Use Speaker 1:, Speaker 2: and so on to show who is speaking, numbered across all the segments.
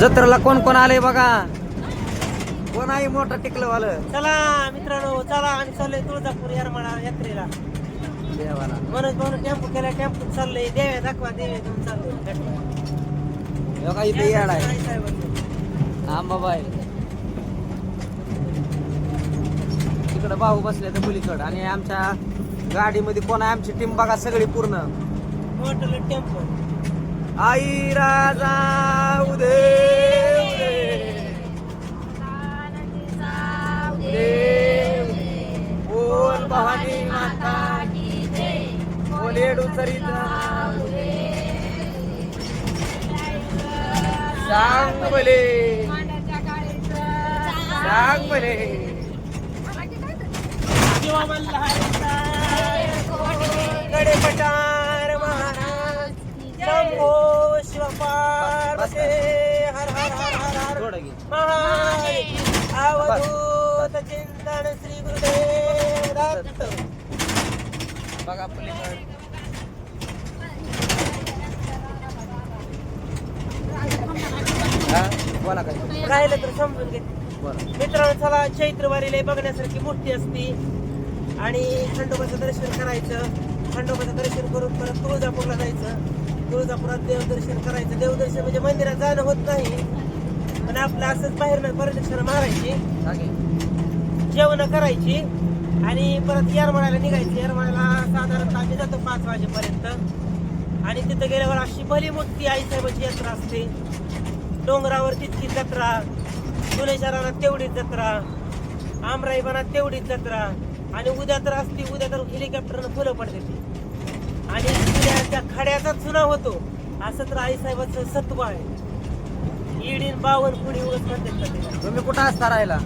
Speaker 1: जत्रेला कोण कोण आले बघा? कोण आहे मोठा टिकलं वालं.
Speaker 2: चला मित्रांनो चला आम्ही चाललोय तुळजापूर येरमाळा यात्रेला.
Speaker 1: देवाला.
Speaker 2: मनोज भाऊ टेम्पो केला टेम्पो चाललंय. देव्या दाखवा देव्या घेऊन चाललोय.
Speaker 1: बघा इथे याड आहे? आंबाबाई तिकडे भाऊ बसले तर मुलीकडं आणि आमच्या गाडीमध्ये कोण आहे? आमची टीम बघा सगळी पूर्ण.
Speaker 2: मोठं टेम्पो.
Speaker 1: आई राजा उदे बोल भवानी माता बोलेडू चरित्र? सांग बले सांग बले
Speaker 2: किंवा मल्हारीचा हर हर हर हर अवधूत चिंतन श्री गुरुदेव दत्त
Speaker 1: बघा पलीकडे बोला काय?
Speaker 2: राहिलं तर समजून घे. मित्रांनो चला चैत्रवारीला बघण्यासारखी मोठी असती. आणि खंडोबाचं दर्शन करायचं. खंडोबाचं दर्शन करून परत तुळजापूरला जायचं. तुळजापुरात देवदर्शन करायचं. देवदर्शन म्हणजे मंदिरात जाणं होत नाही. पण आपलं असंच बाहेर परिदर्शन मारायची. जेवण करायची. आणि परत येरमाळ्याला निघायचं. येरमाळ्याला साधारणतः आम्ही जातो पाच वाजेपर्यंत. आणि तिथं गेल्यावर अशी भली मोठी आईसाहेबाची यात्रा असते. डोंगरावर तितकी जत्रा. पुणेच्या रानात तेवढीच जत्रा. आमराई बनात तेवढीच जत्रा. आणि उद्या तर असती. उद्या तर हेलिकॉप्टरनं फुलं पडते ती आणि त्या खड्याचा चुना होतो. असं तर आईसाहेबाचं सत्व आहे. इडीन बावन पुढे उगत म्हणतात.
Speaker 1: तुम्ही कुठं असता राहिला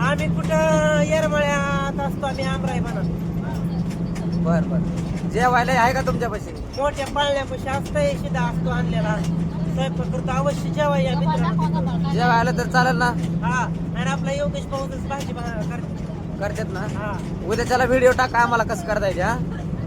Speaker 2: आम्ही कुठं येरमळ्यात असतो आम्ही आमराई बनात
Speaker 1: बर बर. जेवायला आहे का तुमच्यापाशी?
Speaker 2: मोठ्या पाळण्यापाशी असतंय शिदा असतो आणलेला स्वयंपाक करतो. अवश्य जेव्हा या मित्रांनो.
Speaker 1: जेवायला तर चालेल ना?
Speaker 2: हा आणि आपला योगेश भाऊच भाजी
Speaker 1: करतात ना?
Speaker 2: हा.
Speaker 1: उद्याच्याला व्हिडिओ टाका आम्हाला कसं करता हा?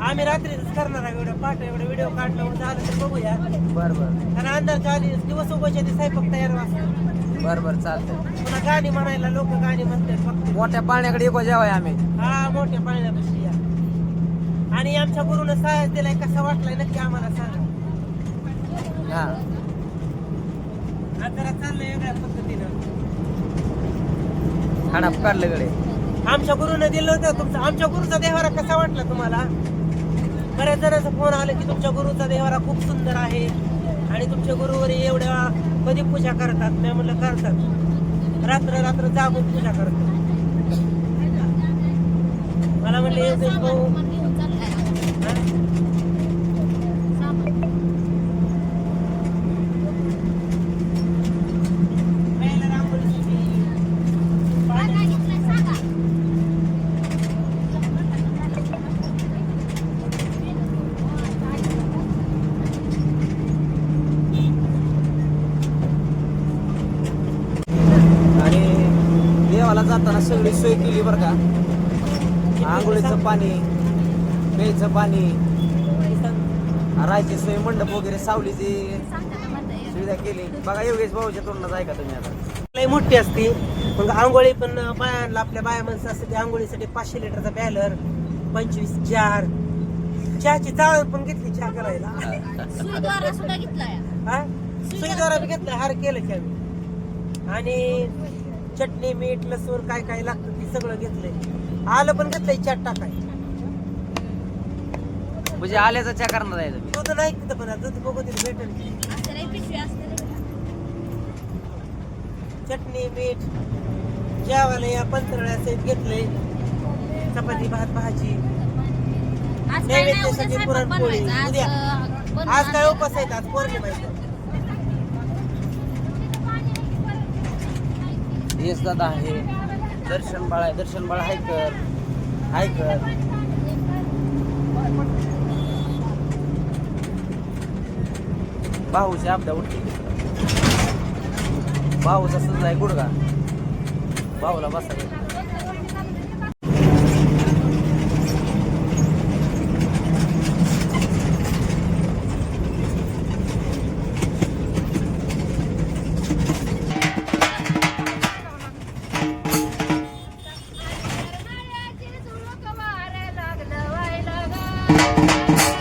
Speaker 2: आम्ही रात्रीच करणार आहे व्हिडिओ पाठ एवढा व्हिडिओ काढला झालं तर बघूया.
Speaker 1: बर बर.
Speaker 2: कारण अंधारच्या आधी दिवस उभ्याच्या आधी स्वयंपाक तयार असतो
Speaker 1: बर बर चालतंय.
Speaker 2: पुन्हा गाणी म्हणायला लोक गाणी म्हणतात फक्त.
Speaker 1: मोठ्या पाण्याकडे येको जेवाय आम्ही.
Speaker 2: हा मोठ्या पाळण्यापाशी या. आणि आमच्या गुरुनं साहस दिलाय कसा वाटलाय नक्की आम्हाला सांगा.
Speaker 1: हा.
Speaker 2: आज जरा चाललंय वेगळ्या पद्धतीनं.
Speaker 1: खाना काढलं गडे.
Speaker 2: आमच्या गुरुनं दिलं होतं तुमचा. आमच्या गुरुचा देवारा कसा वाटला तुम्हाला? बऱ्याच जणांचा फोन आला की तुमच्या गुरुचा देवारा खूप सुंदर आहे. आणि तुमच्या गुरुवर एवढ्या कधी पूजा करतात? मी म्हणलं करतात. रात्र रात्र जागून पूजा करतात. मला म्हणले योगेश भाऊ हा? पहिला रांगोळीसाठी पाणी
Speaker 1: आणि जाताना सगळी सोय केली बरं का. आंघोळीचं पाणी प्यायचं पाणी राहायची सोय मंडप वगैरे सावलीची सुविधा केली. बघा योगेश भाऊच्या तोंडात आहे का तुम्ही आता.
Speaker 2: लई मोठी असते. मग आंघोळी पण बायांना आपल्या बाया माणसं असते आंघोळीसाठी पाचशे लिटरचा बॅलर पंचवीस जार. चहाची चाळण पण घेतली चहा करायला.
Speaker 3: सुईद्वारा सुद्धा घेतलाय
Speaker 2: हा? सुईद्वारा बी घेतलं हार केलं की आम्ही. आणि चटणी मीठ लसूण काय काय लागतं ते सगळं घेतलंय. आलं पण घेतलंय चाट टाकाय.
Speaker 1: म्हणजे आल्याचा चहा करणार आहे तुम्ही.
Speaker 2: दूध नाही तिथं पण दूध बघू तिथे भेटेल. की. चटणी मीठ जेवायला या पंधरा सहित घेतलंय. चपाती भात भाजी. नैवेद्यासाठी पुरणपोळी. उद्या. आज काय. उपास आहेत? आज पौर्णिमा आहे.
Speaker 1: यश दादा आहे. दर्शन बाळ आहे. दर्शन बाळ हाय कर. हाय कर.
Speaker 2: भाऊची आपदा उठली. भाऊचा सज आहे गुडगा भाऊला बसायला. Thank you.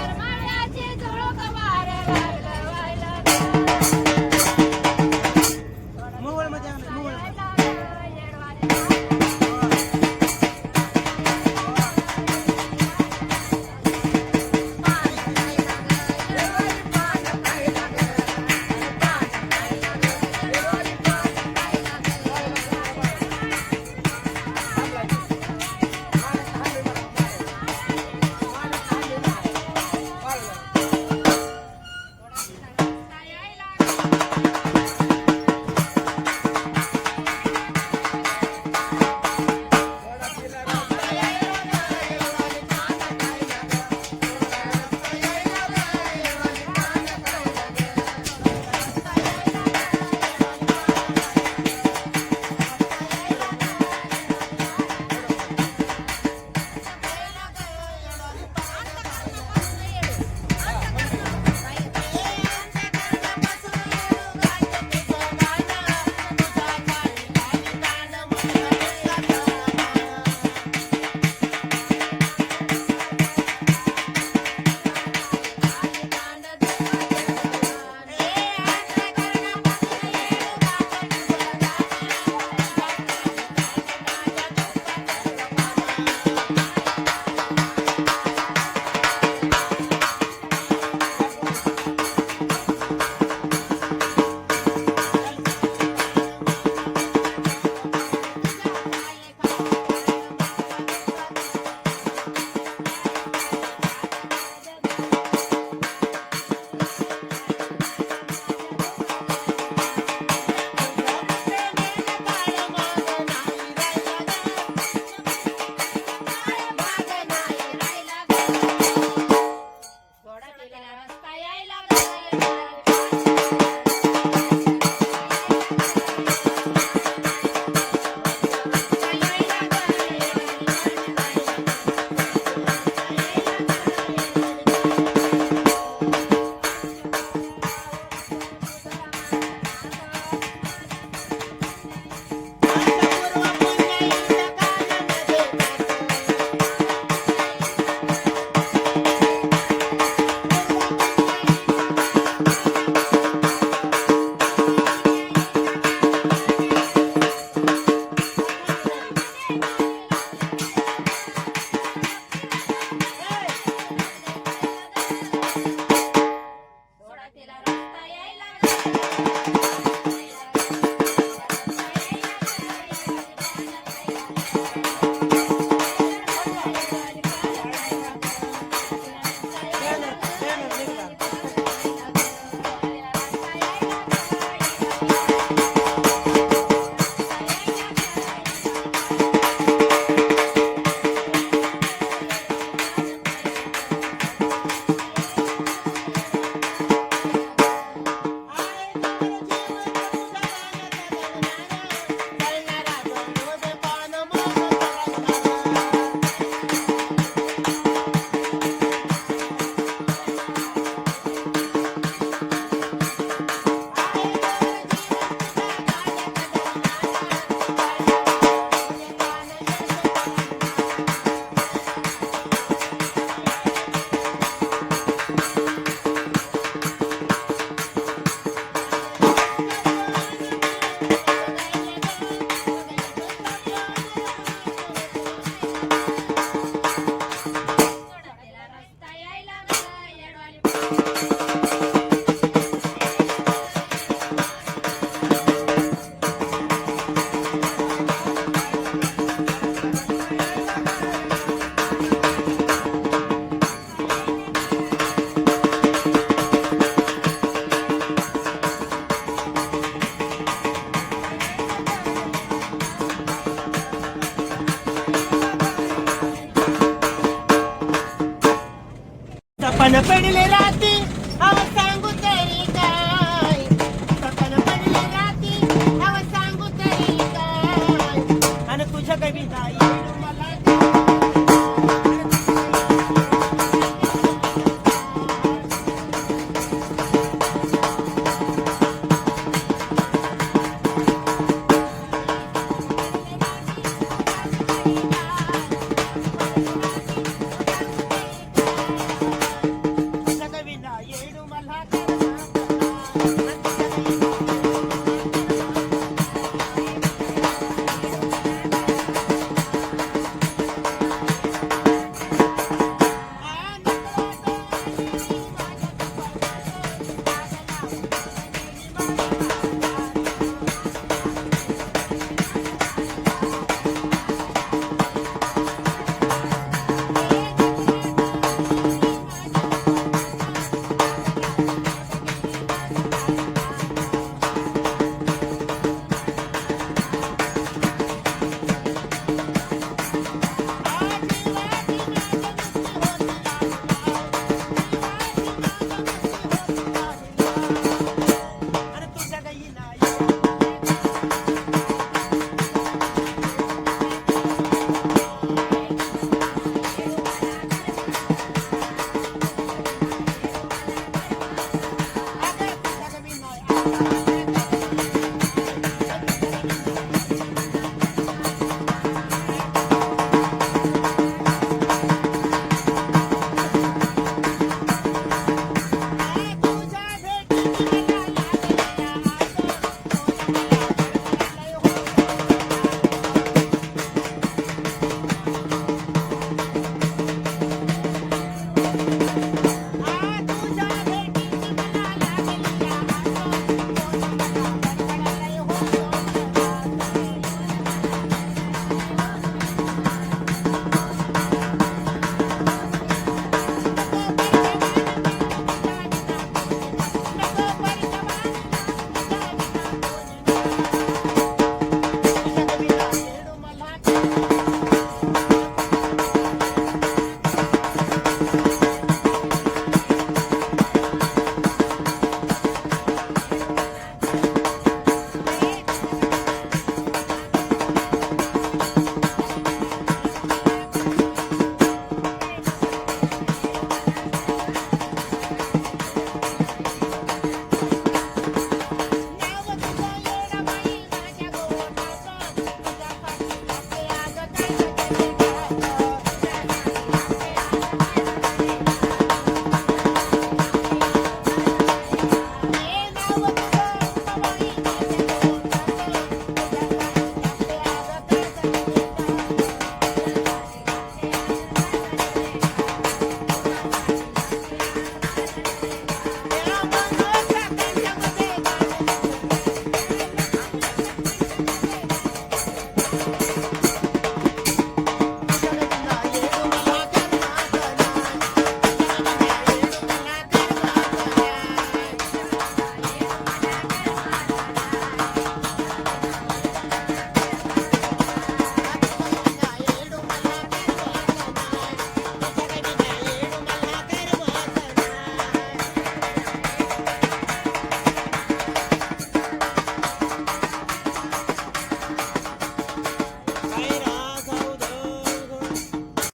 Speaker 2: thank you.